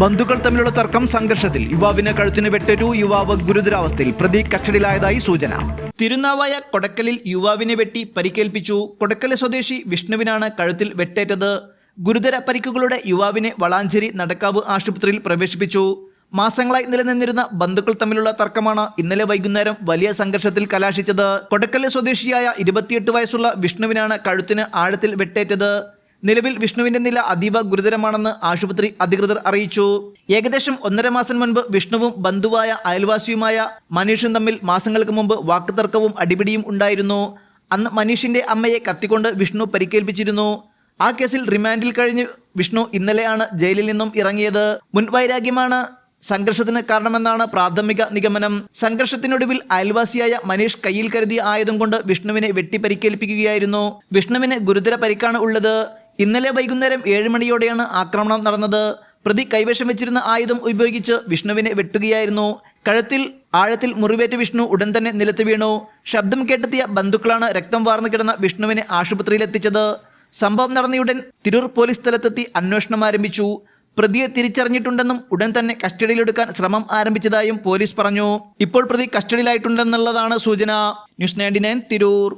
ബന്ധുക്കൾ തമ്മിലുള്ള തർക്കം സംഘർഷത്തിൽ യുവാവിന് കഴുത്തിന് വെട്ടൊരു യുവാവ് ഗുരുതരാവസ്ഥയിൽ പ്രതി കസ്റ്റഡിയിലായതായി സൂചന. തിരുനാവായ കൊടക്കലിൽ യുവാവിനെ വെട്ടി പരിക്കേൽപ്പിച്ചു. കൊടക്കല സ്വദേശി വിഷ്ണുവിനാണ് കഴുത്തിൽ വെട്ടേറ്റത്. ഗുരുതര പരിക്കുകളുടെ യുവാവിനെ വളാഞ്ചേരി നടക്കാവ് ആശുപത്രിയിൽ പ്രവേശിപ്പിച്ചു. മാസങ്ങളായി നിലനിന്നിരുന്ന ബന്ധുക്കൾ തമ്മിലുള്ള തർക്കമാണ് ഇന്നലെ വൈകുന്നേരം വലിയ സംഘർഷത്തിൽ കലാശിച്ചത്. കൊടക്കൽ സ്വദേശിയായ ഇരുപത്തിയെട്ട് വയസ്സുള്ള വിഷ്ണുവിനാണ് കഴുത്തിന് ആഴത്തിൽ വെട്ടേറ്റത്. നിലവിൽ വിഷ്ണുവിന്റെ നില അതീവ ഗുരുതരമാണെന്ന് ആശുപത്രി അധികൃതർ അറിയിച്ചു. ഏകദേശം ഒന്നര മാസം മുൻപ് വിഷ്ണുവും ബന്ധുവായ അയൽവാസിയുമായ മനീഷും തമ്മിൽ മാസങ്ങൾക്ക് മുമ്പ് വാക്കുതർക്കവും അടിപിടിയും ഉണ്ടായിരുന്നു. അന്ന് മനീഷിന്റെ അമ്മയെ കത്തിക്കൊണ്ട് വിഷ്ണു പരിക്കേൽപ്പിച്ചിരുന്നു. ആ കേസിൽ റിമാൻഡിൽ കഴിഞ്ഞ് വിഷ്ണു ഇന്നലെയാണ് ജയിലിൽ നിന്നും ഇറങ്ങിയത്. മുൻ വൈരാഗ്യമാണ് സംഘർഷത്തിന് കാരണമെന്നാണ് പ്രാഥമിക നിഗമനം. സംഘർഷത്തിനൊടുവിൽ അയൽവാസിയായ മനീഷ് കയ്യിൽ കരുതി ആയതും കൊണ്ട് വിഷ്ണുവിനെ വെട്ടിപ്പരിക്കേൽപ്പിക്കുകയായിരുന്നു. വിഷ്ണുവിന് ഗുരുതര പരിക്കാണ് ഉള്ളത്. ഇന്നലെ വൈകുന്നേരം ഏഴ് മണിയോടെയാണ് ആക്രമണം നടന്നത്. പ്രതി കൈവശം വെച്ചിരുന്ന ആയുധം ഉപയോഗിച്ച് വിഷ്ണുവിനെ വെട്ടുകയായിരുന്നു. കഴുത്തിൽ ആഴത്തിൽ മുറിവേറ്റ വിഷ്ണു ഉടൻ തന്നെ നിലത്ത് വീണു. ശബ്ദം കേട്ടെത്തിയ ബന്ധുക്കളാണ് രക്തം വാർന്നു കിടന്ന വിഷ്ണുവിനെ ആശുപത്രിയിലെത്തിച്ചത്. സംഭവം നടന്നയുടൻ തിരൂർ പോലീസ് സ്ഥലത്തെത്തി അന്വേഷണം ആരംഭിച്ചു. പ്രതിയെ തിരിച്ചറിഞ്ഞിട്ടുണ്ടെന്നും ഉടൻ തന്നെ കസ്റ്റഡിയിലെടുക്കാൻ ശ്രമം ആരംഭിച്ചതായും പോലീസ് പറഞ്ഞു. ഇപ്പോൾ പ്രതി കസ്റ്റഡിയിലായിട്ടുണ്ടെന്നുള്ളതാണ് സൂചന. News ninety nine Tirur.